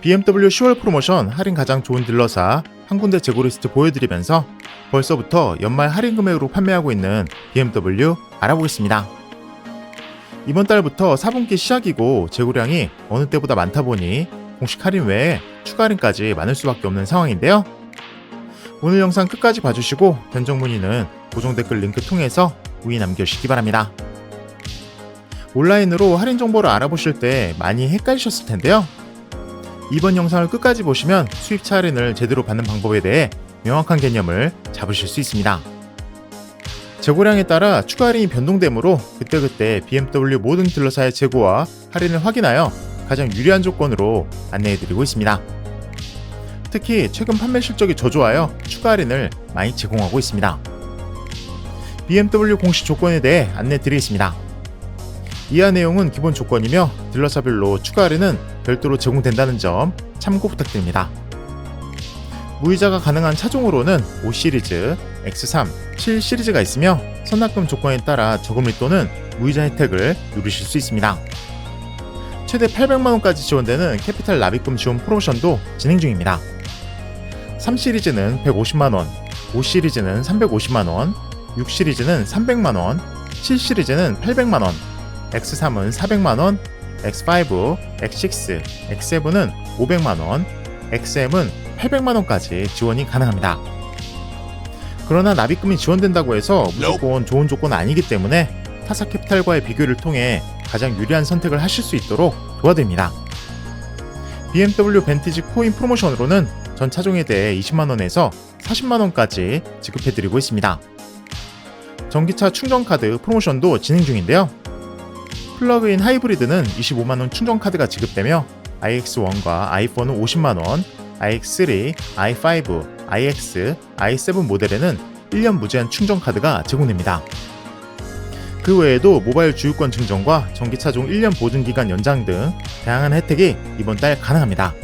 BMW 10월 프로모션 할인 가장 좋은 딜러사 한 군데 재고 리스트 보여드리면서 벌써부터 연말 할인 금액으로 판매하고 있는 BMW 알아보겠습니다. 이번 달부터 4분기 시작이고 재고량이 어느 때보다 많다 보니 공식 할인 외에 추가 할인까지 많을 수밖에 없는 상황인데요. 오늘 영상 끝까지 봐주시고 변정 문의는 고정 댓글 링크 통해서 문의 남겨주시기 바랍니다. 온라인으로 할인 정보를 알아보실 때 많이 헷갈리셨을 텐데요. 이번 영상을 끝까지 보시면 수입차 할인을 제대로 받는 방법에 대해 명확한 개념을 잡으실 수 있습니다. 재고량에 따라 추가 할인이 변동되므로 그때그때 BMW 모든 딜러사의 재고와 할인을 확인하여 가장 유리한 조건으로 안내해드리고 있습니다. 특히 최근 판매 실적이 저조하여 추가 할인을 많이 제공하고 있습니다. BMW 공식 조건에 대해 안내드리겠습니다. 이하 내용은 기본 조건이며 딜러사별로 추가 할인은 별도로 제공된다는 점 참고 부탁드립니다. 무이자가 가능한 차종으로는 5 시리즈, X3, 7 시리즈가 있으며 선납금 조건에 따라 저금리 또는 무이자 혜택을 누리실 수 있습니다. 최대 800만 원까지 지원되는 캐피탈 납입금 지원 프로모션도 진행 중입니다. 3 시리즈는 150만 원, 5 시리즈는 350만 원, 6 시리즈는 300만 원, 7 시리즈는 800만 원, X3은 400만원, X5, X6, X7은 500만원, XM은 800만원까지 지원이 가능합니다. 그러나 납입금이 지원된다고 해서 무조건 좋은 조건은 아니기 때문에 타사 캐피탈과의 비교를 통해 가장 유리한 선택을 하실 수 있도록 도와드립니다. BMW 벤티지 코인 프로모션으로는 전 차종에 대해 20만원에서 40만원까지 지급해드리고 있습니다. 전기차 충전카드 프로모션도 진행 중인데요. 플러그인 하이브리드는 25만원 충전카드가 지급되며 iX1과 i4는 50만원, iX3, i5, iX, i7 모델에는 1년 무제한 충전카드가 제공됩니다. 그 외에도 모바일 주유권 증정과 전기차 종 1년 보증기간 연장 등 다양한 혜택이 이번 달 가능합니다.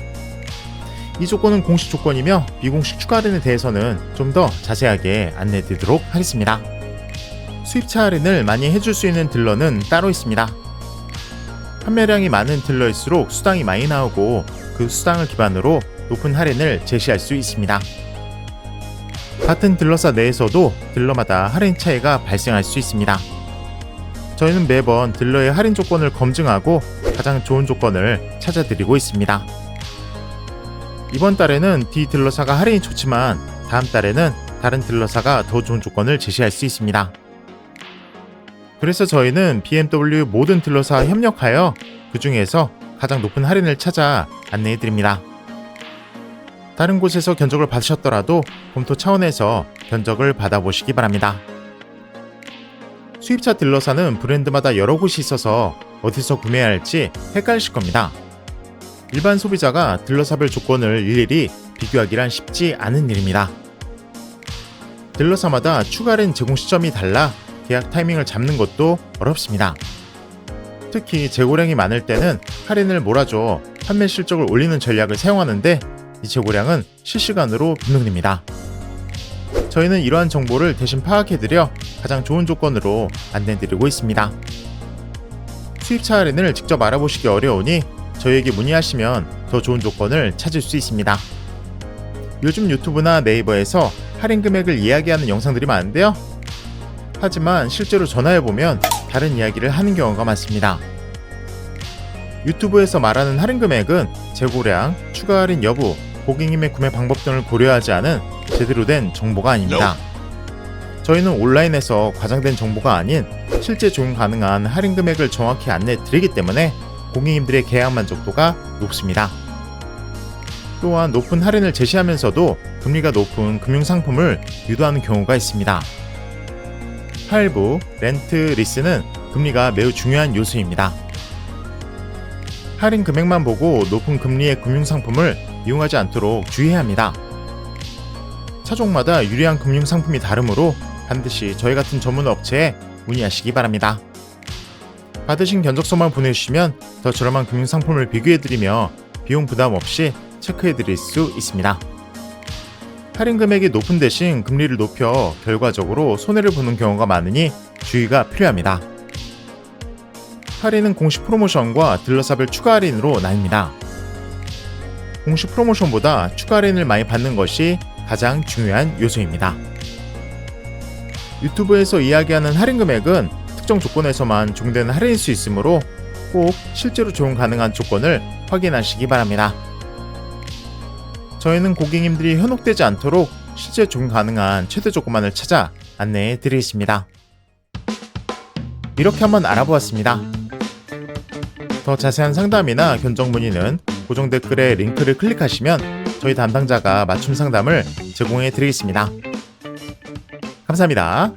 이 조건은 공식 조건이며 비공식 추가 할인에 대해서는 좀 더 자세하게 안내해 드리도록 하겠습니다. 수입차 할인을 많이 해줄 수 있는 딜러는 따로 있습니다. 판매량이 많은 딜러일수록 수당이 많이 나오고 그 수당을 기반으로 높은 할인을 제시할 수 있습니다. 같은 딜러사 내에서도 딜러마다 할인 차이가 발생할 수 있습니다. 저희는 매번 딜러의 할인 조건을 검증하고 가장 좋은 조건을 찾아드리고 있습니다. 이번 달에는 D 딜러사가 할인이 좋지만 다음 달에는 다른 딜러사가 더 좋은 조건을 제시할 수 있습니다. 그래서 저희는 BMW 모든 딜러사와 협력하여 그 중에서 가장 높은 할인을 찾아 안내해 드립니다. 다른 곳에서 견적을 받으셨더라도 검토 차원에서 견적을 받아보시기 바랍니다. 수입차 딜러사는 브랜드마다 여러 곳이 있어서 어디서 구매해야 할지 헷갈리실 겁니다. 일반 소비자가 딜러사별 조건을 일일이 비교하기란 쉽지 않은 일입니다. 딜러사마다 추가 할인 제공 시점이 달라 계약 타이밍을 잡는 것도 어렵습니다. 특히 재고량이 많을 때는 할인을 몰아줘 판매 실적을 올리는 전략을 사용하는데 이 재고량은 실시간으로 변동됩니다. 저희는 이러한 정보를 대신 파악해드려 가장 좋은 조건으로 안내드리고 있습니다. 수입차 할인을 직접 알아보시기 어려우니 저희에게 문의하시면 더 좋은 조건을 찾을 수 있습니다. 요즘 유튜브나 네이버에서 할인 금액을 이야기하는 영상들이 많은데요. 하지만 실제로 전화해보면 다른 이야기를 하는 경우가 많습니다. 유튜브에서 말하는 할인 금액은 재고량, 추가 할인 여부, 고객님의 구매 방법 등을 고려하지 않은 제대로 된 정보가 아닙니다. 저희는 온라인에서 과장된 정보가 아닌 실제 적용 가능한 할인 금액을 정확히 안내 드리기 때문에 고객님들의 계약 만족도가 높습니다. 또한 높은 할인을 제시하면서도 금리가 높은 금융상품을 유도하는 경우가 있습니다. 할부, 렌트, 리스는 금리가 매우 중요한 요소입니다. 할인 금액만 보고 높은 금리의 금융상품을 이용하지 않도록 주의해야 합니다. 차종마다 유리한 금융상품이 다르므로 반드시 저희 같은 전문 업체에 문의하시기 바랍니다. 받으신 견적서만 보내주시면 더 저렴한 금융상품을 비교해드리며 비용 부담 없이 체크해드릴 수 있습니다. 할인 금액이 높은 대신 금리를 높여 결과적으로 손해를 보는 경우가 많으니 주의가 필요합니다. 할인은 공식 프로모션과 딜러사별 추가 할인으로 나뉩니다. 공식 프로모션보다 추가 할인을 많이 받는 것이 가장 중요한 요소입니다. 유튜브에서 이야기하는 할인 금액은 특정 조건에서만 적용되는 할인일 수 있으므로 꼭 실제로 적용 가능한 조건을 확인하시기 바랍니다. 저희는 고객님들이 현혹되지 않도록 실제 적용 가능한 최대 조건만을 찾아 안내해 드리겠습니다. 이렇게 한번 알아보았습니다. 더 자세한 상담이나 견적 문의는 고정 댓글에 링크를 클릭하시면 저희 담당자가 맞춤 상담을 제공해 드리겠습니다. 감사합니다.